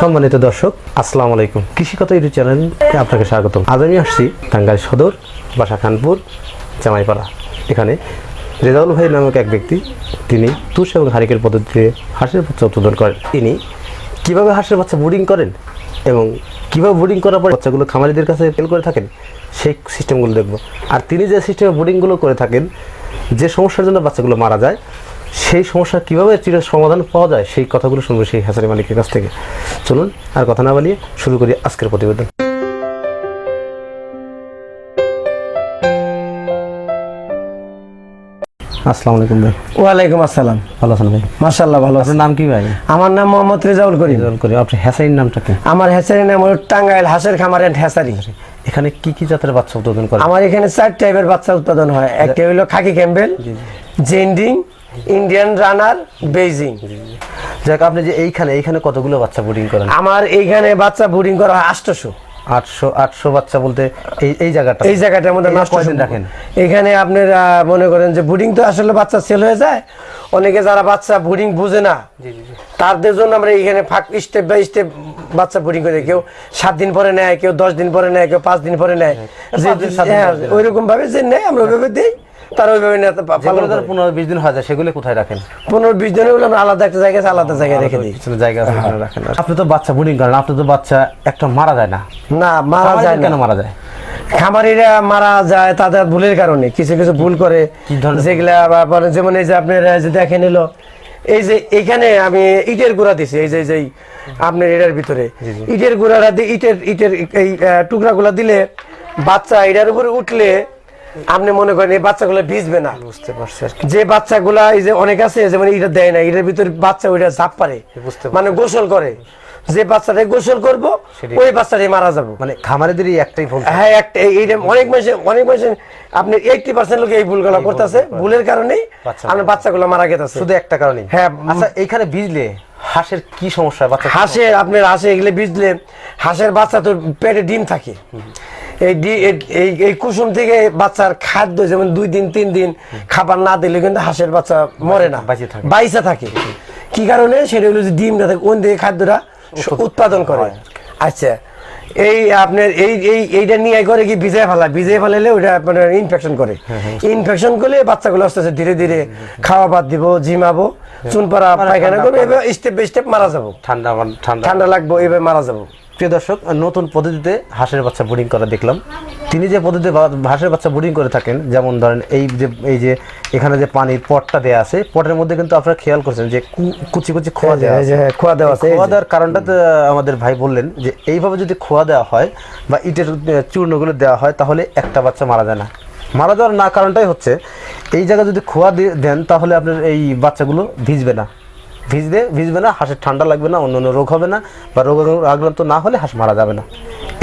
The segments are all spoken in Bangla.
সম্মানিত দর্শক, আসসালামু আলাইকুম। কৃষিকতা ইউটিউব চ্যানেলে আপনাকে স্বাগতম। আজ আমি আসছি টাঙ্গাইল সদর, বাসা খানপুর, জামাইপাড়া। এখানে রেজাউল ভাই নামক এক ব্যক্তি, তিনি তুষ এবং হারিকের পদ্ধতিতে হাঁসের বাচ্চা উৎপাদন করেন। তিনি কীভাবে হাঁসের বাচ্চা ব্রিডিং করেন এবং কীভাবে ব্রিডিং করার পর বাচ্চাগুলো খামারিদের কাছে ফেল করে থাকেন, সেই সিস্টেমগুলো দেখব। আর তিনি যে সিস্টেমে ব্রিডিংগুলো করে থাকেন, যে সমস্যার জন্য বাচ্চাগুলো মারা যায় সেই সমস্যার কীভাবে চির সমাধান পাওয়া যায় সেই কথাগুলো শুনব সেই হ্যাসারি মালিকের কাছ থেকে। চলুন আর কথা না বলিয়ে শুরু করি আজকের প্রতিবেদন। আসসালামু আলাইকুম ভাই। ওয়ালাইকুম আসসালাম। ভালো আছেন ভাই? মাশাল্লাহ ভালো আছি। আপনার নাম কি ভাই? আমার নাম মোহাম্মদ রেজাউল করিম। রেজাউল করি আপনার হ্যাসারির নামটা কি? আমার হ্যাচারি নাম হলো টাঙ্গাইল হাঁসের খামার অ্যান্ড হ্যাচারি এখানে কি কি জাতের বাচ্চা উৎপাদন করে আমার এখানে চার টাইপের বাচ্চা উৎপাদন হয়। একটা হলো khaki Campbell Jinding Indian runner Beijing যাক আপনি যে এইখানে এইখানে কতগুলো বাচ্চা ব্রিডিং করেন? আমার এইখানে বাচ্চা বোর্ডিং করা হয় আটশোশো। আটশো আটশো বাচ্চা বলতে এই এই জায়গাটা? এই জায়গাটার মধ্যে নষ্ট রাখেন? এখানে আপনার মনে করেন যে বুডিং তো আসলে বাচ্চা সেল হয়ে যায়। অনেকে যারা বাচ্চা বুডিং বুঝে না তাদের জন্য আমরা এখানে ফাঁক স্টেপ বাই স্টেপ বাচ্চা বুডিং করে কেউ সাত দিন পরে নেয় কেউ দশ দিন পরে নেয় কেউ পাঁচ দিন পরে নেয়। যে। ওইরকম ভাবে যে নেয় আমরা ওইভাবে দিই। তারা ওইভাবে। পনেরো বিশ দিন হয়ে যায় সেগুলো কোথায় রাখেন? পনেরো বিশ হলে আমরা আলাদা একটা জায়গায় আলাদা জায়গায় রেখে দিই। জায়গা রাখেন। আপনি তো বাচ্চা করেন আপনি তো বাচ্চা একটা মারা যায় না। না মারা যায় কেন মারা যায়? খামারিরা মারা যায় তাদের ভুলের কারণে কিছু কিছু ভুল করে। যেগুলা যেমন এই যে আপনার যে দেখেন এলো এই যে এখানে আমি ইটের গুঁড়া দিছি এই যে এই যে আপনার এটার ভিতরে। ইটের গুঁড়াটা দিয়ে ইটের ইটের এই টুকরাগুলা দিলে বাচ্চা এটার উপরে উঠলে আপনি মনে করেন এই বাচ্চাগুলো ভিজবে না? বুঝতে পারছি। যে বাচ্চাগুলা এই যে অনেক আছে যেমন এটা দেয় না এটার ভিতরে বাচ্চা ওইটা ঝাপ পারে। বুঝতে মানে গোসল করে। যে বাচ্চাটা গোসল করব ওই বাচ্চাটাই মারা যাব। মানে খামারিদেরই একটাই ভুল। হ্যাঁ একটা এই- এইটা অনেক মাসে অনেক মাসে আপনি এইটি পার্সেন্ট লোক এই ভুলগুলো করতেছে। ভুলের কারণেই বাচ্চা। আপনার বাচ্চাগুলো মারা গেতেছে শুধু একটা কারণে হ্যাঁ, আচ্ছা এইখানে বিজলে হাঁসের কি সমস্যা? বাচ্চা হাঁসে আপনার হাঁসে এগুলো বিজলে হাঁসের বাচ্চা তো পেটে ডিম থাকে। এই কুসুম থেকে বাচ্চার খাদ্য যেমন দুই দিন তিন দিন খাবার না দিলে কিন্তু হাঁসের বাচ্চা মরে না বাইসা থাকে। কি কারণে? সেটা হলো যে ডিমটা থাকে কোন দিকে খাদ্যটা উৎপাদন করে। আচ্ছা এই আপনার এই এই এইটা নিয়ে করে কি ভিজাই ফেলা? ভিজাই ফেলালে ওটা আপনার ইনফেকশন করে। ইনফেকশন করলে বাচ্চাগুলো আস্তে আস্তে ধীরে ধীরে খাওয়া বাদ দিব জিমাবো চুন পাড়া পায়খানা করবে এবার স্টেপ বাই স্টেপ মারা যাব। ঠান্ডা ঠান্ডা ঠান্ডা লাগবো এবার মারা যাব। প্রিয় দর্শক নতুন পদ্ধতিতে হাঁসের বাচ্চা বোর্ডিং করা দেখলাম। তিনি যে পদ্ধতিতে হাঁসের বাচ্চা বোর্ডিং করে থাকেন যেমন ধরেন এই যে এই যে এখানে যে পানির পটটা দেওয়া আছে পটের মধ্যে কিন্তু আপনারা খেয়াল করছেন যে কুচি কুচি খোয়া দেওয়া আছে। খোয়া দেওয়া আছে, খোয়া দেওয়ার কারণটা তো আমাদের ভাই বললেন যে এইভাবে যদি খোয়া দেওয়া হয় বা ইটের চূর্ণগুলো দেওয়া হয় তাহলে একটা বাচ্চা মারা যায় না। মারা যাওয়ার না কারণটাই হচ্ছে এই জায়গায় যদি খোয়া দিয়ে দেন তাহলে আপনার এই বাচ্চাগুলো ভিজবে না। ভিজবে ভিজবে না, হাঁসের ঠান্ডা লাগবে না, অন্য অন্য রোগ হবে না, বা রোগ আক্রান্ত না হলে হাঁস মারা যাবে না।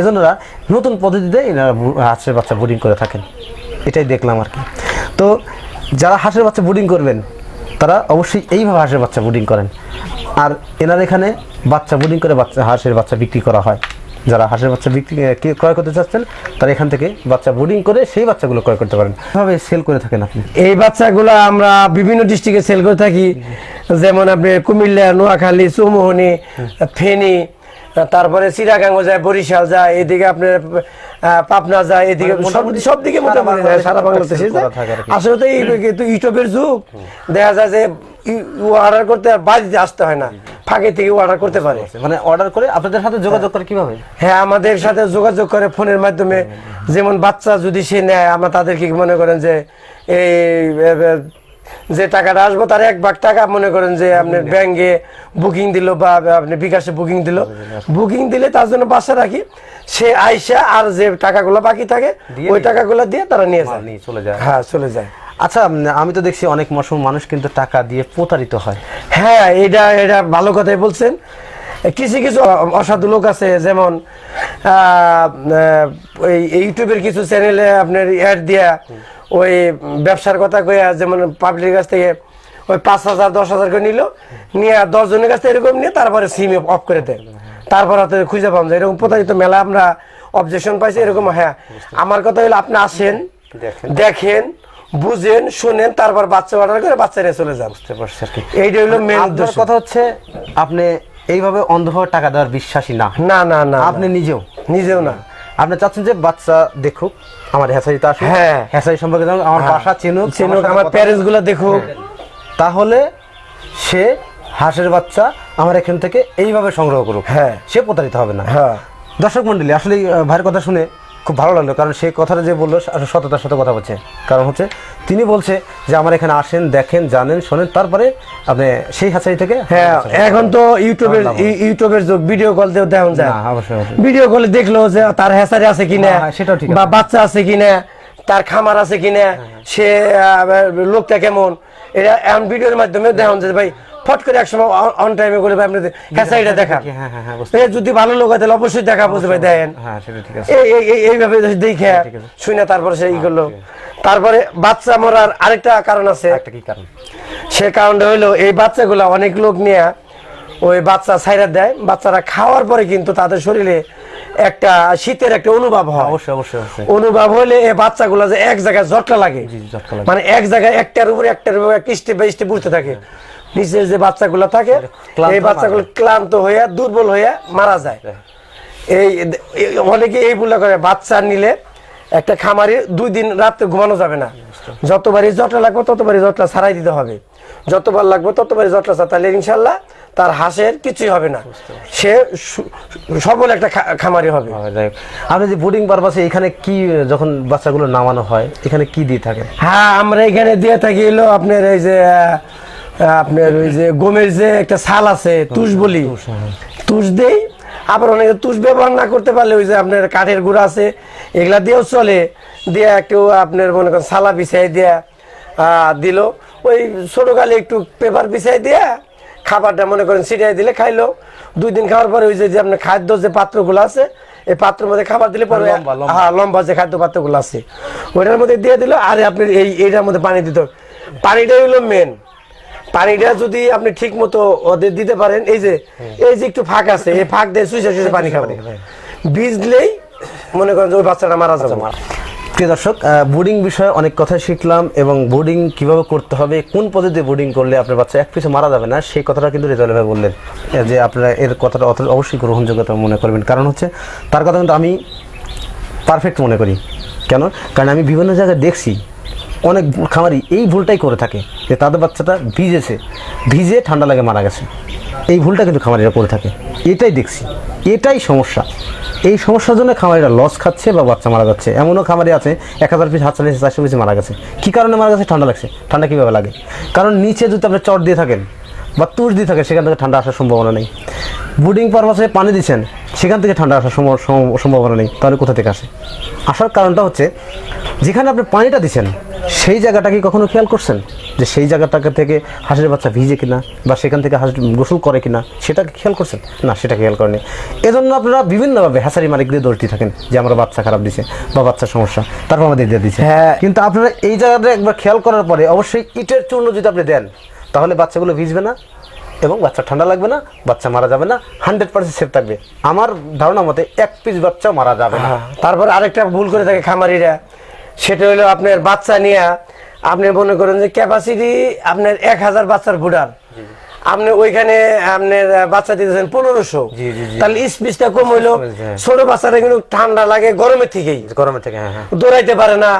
এজন্যরা নতুন পদ্ধতিতে এনারা হাঁসের বাচ্চা বুডিং করে থাকেন। এটাই দেখলাম আর কি। তো যারা হাঁসের বাচ্চা বুডিং করবেন, তারা অবশ্যই এইভাবে হাঁসের বাচ্চা বুডিং করেন। আর এনার এখানে বাচ্চা বুডিং করে বাচ্চা, হাঁসের বাচ্চা বিক্রি করা হয়। যারা হাঁসের বাচ্চা বিক্রি ক্রয় করতে চাচ্ছেন, তারা এখান থেকে বাচ্চা বুডিং করে সেই বাচ্চাগুলো ক্রয় করতে পারেন। এভাবে সেল করে থাকেন আপনি। এই বাচ্চাগুলো আমরা বিভিন্ন ডিস্ট্রিক্টে সেল করে থাকি। যেমন আপনি কুমিল্লা নোয়াখালী চৌমোহনী ফেনী তারপরে চিরাগাঙ্গ যায় বরিশাল যায় এদিকে আপনার পাবনা যায় এদিকে সব সব দিকে মোটামুটি যায়, সারা বাংলাদেশে। আসলে তো ইউটিউবের যুগ। দেখা যায় যে অর্ডার করতে আর বাড়িতে আসতে হয় না। ফাঁকে থেকে অর্ডার করতে পারে। মানে অর্ডার করে আপনাদের সাথে যোগাযোগ করে কীভাবে? হ্যাঁ আমাদের সাথে যোগাযোগ করে ফোনের মাধ্যমে। যেমন বাচ্চা যদি সে নেয় আমরা তাদেরকে মনে করেন যে এই যে টাকাটা আসব তার এক ভাগ টাকা মনে করেন যে আপনি ব্যাংকে বুকিং দিল বা আপনি বিকাশে বুকিং দিল। বুকিং দিলে তার জন্য বাসা রাখি। সে আইসা আর যে টাকাগুলো বাকি থাকে ওই। টাকাগুলো দিয়ে তারা নিয়ে যায়। চলে যায়। হ্যাঁ চলে যায়। আচ্ছা আমি তো দেখছি অনেক মৌসুম মানুষ কিন্তু টাকা দিয়ে প্রতারিত হয়। হ্যাঁ এটা এটা ভালো কথাই বলছেন। কিছু কিছু অসাধু লোক আছে যেমন ওই ইউটিউবের কিছু চ্যানেলে আপনার অ্যাড দিয়া ওই ব্যবসার কথা কইয়া যেমন পাবলিকের কাছ থেকে ওই পাঁচ হাজার দশ হাজার করে নিল নিয়ে দশ জনের কাছ থেকে এরকম নিয়ে তারপরে সিম অফ করে দেয়। তারপর হাতে খুঁজে পাওয়া যায়। এরকম প্রতারিত মেলা আমরা অবজেকশন পাইছি এরকম হ্যাঁ। আমার কথা হলো আপনি আসেন দেখেন। দেখেন বুঝেন শুনেন তারপর বাচ্চা অর্ডার করে বাচ্চা নিয়ে চলে যান। বুঝতে পারছি আর কি। এইটা হলো মেন কথা হচ্ছে আপনি এইভাবে অন্ধভাবে টাকা দেওয়ার বিশ্বাসী না। না না না আপনি নিজেও। নিজেও না। আপনি চাচ্ছেন যে বাচ্চা দেখুক আমার হ্যাসারিতে আসুক হ্যাঁ। হ্যাসারি সম্পর্কে জানুক আমার বাসা চিনুক চিনুক আমার প্যারেন্টসগুলো প্যারেন্টসগুলো দেখুক। তাহলে সে হাঁসের বাচ্চা আমার এখান থেকে এইভাবে সংগ্রহ করুক। হ্যাঁ। সে প্রতারিত হবে না। হ্যাঁ। দর্শক মন্ডলী আসলে ভাইয়ের কথা শুনে খুব ভালো লাগল কারণ সেই কথাটা যে বলল আসলে সততার সাথে কথা বলছে। কারণ হচ্ছে তিনি বলছে যে আমার এখানে আসেন দেখেন জানেন শোনেন তারপরে আপনি সেই হাঁচারি থেকে হ্যাঁ এখন তো ইউটিউবের ইউটিউবের যুগ ভিডিও কল দিয়ে দেখান যায়। ভিডিও কলে দেখল যে তার হ্যাসারি আছে কিনা হ্যাঁ, হ্যাঁ, সেটাও ঠিক বা হ্যাঁ, বাচ্চা আছে কিনা তার খামার আছে কিনা সে লোকটা কেমন? এটা এমন ভিডিওর মাধ্যমে দেখান যে ভাই ফট করে একসময় অন টাইমে করে ভাই আপনাদের হ্যাসারিটা দেখা হ্যাঁ হ্যাঁ হ্যাঁ যদি ভালো লোক হয় তাহলে অবশ্যই দেখা বুঝতে ভাই দেন। হ্যাঁ সেটা ঠিক আছে। এই- এই- এই- এইভাবে দেখে শুনে তারপরে সে ই করল। তারপরে বাচ্চা মরার আরেকটা কারণ আছে। একটা কি কারণ? সে কারণটা হইল এই বাচ্চাগুলা অনেক লোক নিয়ে ওই বাচ্চা ছাইরা দেয়। বাচ্চারা খাওয়ার পরে কিন্তু তাদের শরীরে একটা শীতের একটা অনুভব হয়। অবশ্যই অবশ্যই অনুভব হলে এই বাচ্চাগুলা যে এক জায়গায় জটলা লাগে। মানে এক জায়গায় একটার উপরে একটার উপরে এক স্টেপ বাই স্টেপ উঠতে থাকে। নিচের যে বাচ্চাগুলো থাকে এই বাচ্চাগুলো ক্লান্ত হইয়া দুর্বল হয়ে মারা যায়। এই এই- অনেকে এই বলে করে বাচ্চা নিলে একটা খামারে দুই দিন রাত্রে ঘুমানো যাবে না। যতবারই জটলা লাগবে ততবারই জটলা ছাড়াই দিতে হবে। যতবার লাগবে ততবারই জটলা ছাড়া। তাহলে ইনশাল্লাহ তার হাঁসের কিছুই হবে না। সে সু- সবল একটা খামারি হবে। হয়, আপনি যে বোর্ডিং পারপাসে এখানে কি যখন বাচ্চাগুলো নামানো হয় এখানে কি দিয়ে থাকে হ্যাঁ আমরা এখানে দিয়ে থাকি হলো আপনার এই যে আপনার ওই যে গমের যে একটা ছাল আছে তুষ বলি তুষ দেই। আবার অনেকে তুষ ব্যবহার না করতে পারলে ওই যে আপনার কাঠের গুঁড়া আছে এগুলা দিয়েও চলে। দিয়ে একটু আপনার মনে করেন সালা বিছাই দিয়া দিল। ওই ছোটো গালে একটু পেপার বিছাই দিয়া খাবারটা মনে করেন ছিটাই দিলে খাইলো। দুই দিন খাওয়ার পরে ওই যে যে আপনার খাদ্য যে পাত্রগুলো আছে এই পাত্রের মধ্যে খাবার দিলে পরে। হ্যাঁ লম্বা যে খাদ্য পাত্রগুলো আছে ওইটার মধ্যে দিয়ে দিল। আর আপনি এই এইটার মধ্যে পানি দিত পানিটাই হলো মেন পানিটা যদি আপনি ঠিক মতো ওদের দিতে পারেন এই যে এই যে একটু ফাঁক আছে এই ফাঁক দিয়ে সুইচে সুইচে পানি খাবে। বীজ দিলেই মনে করেন যে ওই বাচ্চাটা মারা যাবে। প্রিয় দর্শক বোর্ডিং বিষয়ে অনেক কথা শিখলাম এবং বোর্ডিং কীভাবে করতে হবে কোন পদ্ধতিতে বোর্ডিং করলে আপনার বাচ্চা এক পিছু মারা যাবে না সেই কথাটা কিন্তু রেজাল ভাই বললেন। যে আপনারা এর কথাটা অত- অবশ্যই গ্রহণযোগ্যতা মনে করবেন। কারণ হচ্ছে তার কথা কিন্তু আমি পারফেক্ট মনে করি। কেন? কারণ আমি বিভিন্ন জায়গায় দেখছি অনেক খামারি এই ভুলটাই করে থাকে। যে তাদের বাচ্চাটা ভিজেছে, ভিজে ঠান্ডা লাগে মারা গেছে। এই ভুলটা কিন্তু খামারিরা করে থাকে। এটাই দেখছি। এটাই সমস্যা। এই সমস্যার জন্য খামারিরা লস খাচ্ছে বা বাচ্চা মারা যাচ্ছে। এমনও খামারি আছে, এক হাজার পিস হাত চালিয়েছে চারশো পিস মারা গেছে। কী কারণে মারা গেছে? ঠান্ডা লাগছে। ঠান্ডা কীভাবে লাগে? কারণ নিচে যদি আপনি চট দিয়ে থাকেন বা তুষ দিয়ে থাকে সেখান থেকে ঠান্ডা আসার সম্ভাবনা নেই। বুডিং পারপাসে পানি দিচ্ছেন। সেখান থেকে ঠান্ডা আসার সম্ভ- সম্ভ- সম্ভাবনা নেই। তাহলে কোথা থেকে আসে? আসার কারণটা হচ্ছে যেখানে আপনি পানিটা দিচ্ছেন সেই জায়গাটা কি কখনো খেয়াল করছেন? যে সেই জায়গাটাকে থেকে হাঁসের বাচ্চা ভিজে কিনা বা সেখান থেকে হাঁস গোসল করে কিনা সেটাকে খেয়াল করছেন? না সেটা খেয়াল করেনি এজন্য আপনারা বিভিন্নভাবে হ্যাঁসারি মালিকদের দোষ দিয়ে থাকেন যে আমরা বাচ্চা খারাপ দিছে বা বাচ্চার সমস্যা তারপর আমাদের দিয়ে দিচ্ছে হ্যাঁ। কিন্তু আপনারা এই জায়গাটা একবার খেয়াল করার পরে অবশ্যই ইটের চূর্ণ যদি আপনি দেন তাহলে বাচ্চাগুলো ভিজবে না এবং বাচ্চা ঠান্ডা লাগবে না বাচ্চা মারা যাবে না হান্ড্রেড পার্সেন্ট সেফ থাকবে। আমার ধারণা মতে এক পিস বাচ্চা মারা যাবে না। তারপর আরেকটা ভুল করে থাকে খামারিরা। সেটা হলো আপনার বাচ্চা নিয়ে আপনি মনে করেন যে ক্যাপাসিটি আপনার এক হাজার বাচ্চার ভুডার আপনি ওইখানে আপনার বাচ্চা দিতেছেন পনেরোশো। তাহলে স্পিচটা কম হইল। হ্যাঁ। ছোট বাচ্চারা কিন্তু ঠান্ডা লাগে গরমের থেকেই। গরমের থেকে হ্যাঁ হ্যাঁ। দৌড়াইতে পারে না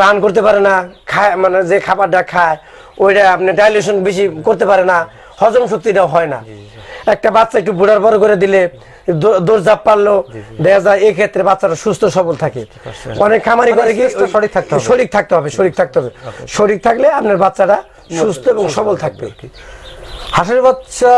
রান করতে পারে না খায় মানে যে খাবারটা খায় ওইটা আপনি ডাইলেশন বেশি করতে পারে না। হজম শক্তিটাও হয় না। একটা বাচ্চা একটু বুড়ার বড় করে দিলে দৌ- দৌড়ঝাঁপ পারল দেখা যায় এক্ষেত্রে ক্ষেত্রে বাচ্চাটা সুস্থ সবল থাকে। অনেক খামারি করে কি সঠিক থাকতে হবে। শরীর থাকতে হবে শরীর থাকতে হবে। সঠিক থাকলে আপনার বাচ্চাটা সুস্থ এবং সবল থাকবে হাঁসের বাচ্চা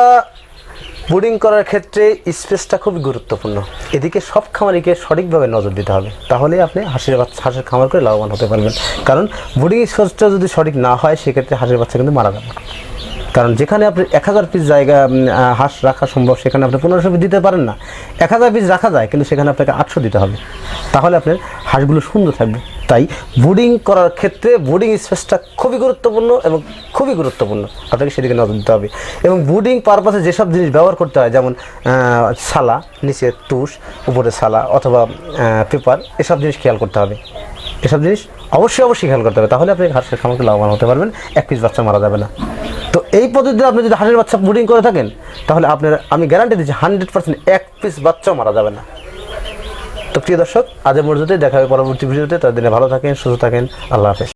বোর্ডিং করার ক্ষেত্রে স্পেসটা খুবই গুরুত্বপূর্ণ। এদিকে সব খামারিকে সঠিকভাবে নজর দিতে হবে। তাহলে আপনি হাঁসের বাচ্চা হাঁসের খামার করে লাভবান হতে পারবেন। কারণ বোর্ডিং স্পেসটা যদি সঠিক না হয় সেক্ষেত্রে হাঁসের বাচ্চা কিন্তু মারা যাবে কারণ যেখানে আপনি এক হাজার পিস জায়গা হাঁস রাখা সম্ভব, সেখানে আপনি পনেরোশো পিস দিতে পারেন না। এক হাজার পিস রাখা যায়, কিন্তু সেখানে আপনাকে আটশো দিতে হবে। তাহলে আপনার হাঁসগুলো সুন্দর থাকবে। তাই বোর্ডিং করার ক্ষেত্রে বোর্ডিং স্পেসটা খুবই গুরুত্বপূর্ণ এবং খুবই গুরুত্বপূর্ণ। আপনাকে সেদিকে নজর দিতে হবে। এবং বোর্ডিং পারপাসে যেসব জিনিস ব্যবহার করতে হয়, যেমন সালা, নিচে তুষ, উপরে সালা অথবা পেপার এসব জিনিস খেয়াল করতে হবে। এসব জিনিস অবশ্যই অবশ্যই খেয়াল করতে হবে। তাহলে আপনি হাঁসের খামারকে লাভবান হতে পারবেন, এক পিস বাচ্চা মারা যাবে না। তো এই পদ্ধতিতে আপনি যদি হাঁসের বাচ্চা ব্রিডিং করে থাকেন, তাহলে আপনার আমি গ্যারান্টি দিচ্ছি হান্ড্রেড পার্সেন্ট এক পিস বাচ্চাও মারা যাবে না। তো প্রিয় দর্শক আজের মর্যাদায় দেখা হবে পরবর্তী ভিডিওতে। তাদের ভালো থাকেন, সুস্থ থাকেন, আল্লাহ হাফেজ।